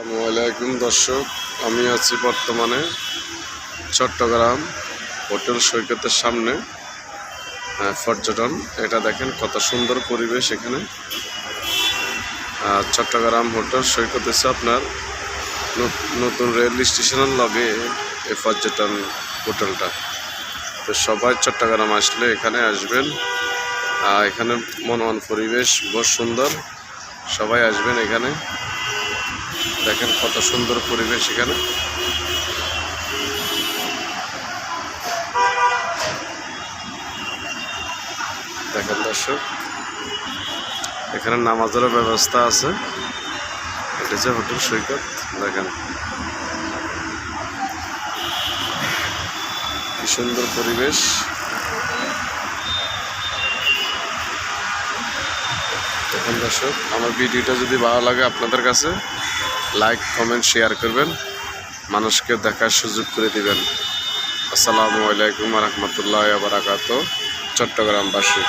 আসসালামাইকুম দর্শক, আমি আছি বর্তমানে চট্টগ্রাম হোটেল সৈকতের সামনে পর্যটন। এটা দেখেন কত সুন্দর পরিবেশ এখানে। চট্টগ্রাম হোটেল সৈকত হচ্ছে আপনার নতুন রেল স্টেশনের লগে এই পর্যটন হোটেলটা। তো সবাই চট্টগ্রাম আসলে এখানে আসবেন। এখানে মনোহন পরিবেশ বহু সুন্দর। সবাই আসবেন এখানে। দেখেন কত সুন্দর পরিবেশ এখানে। দেখেন দর্শক, এখানে নামাজেরও ব্যবস্থা আছে। এটা হচ্ছে হোটেল সৈকত, দেখেন। কি সুন্দর পরিবেশ। দেখেন দর্শক, আমার ভিডিওটা যদি ভালো লাগে আপনাদের কাছে লাইক কমেন্ট শেয়ার করবেন। মানুষকে দেখার সুযোগ করে দিবেন। আসসালামু আলাইকুম রহমতুল্লাহ বারাকাত চট্টগ্রামবাসী।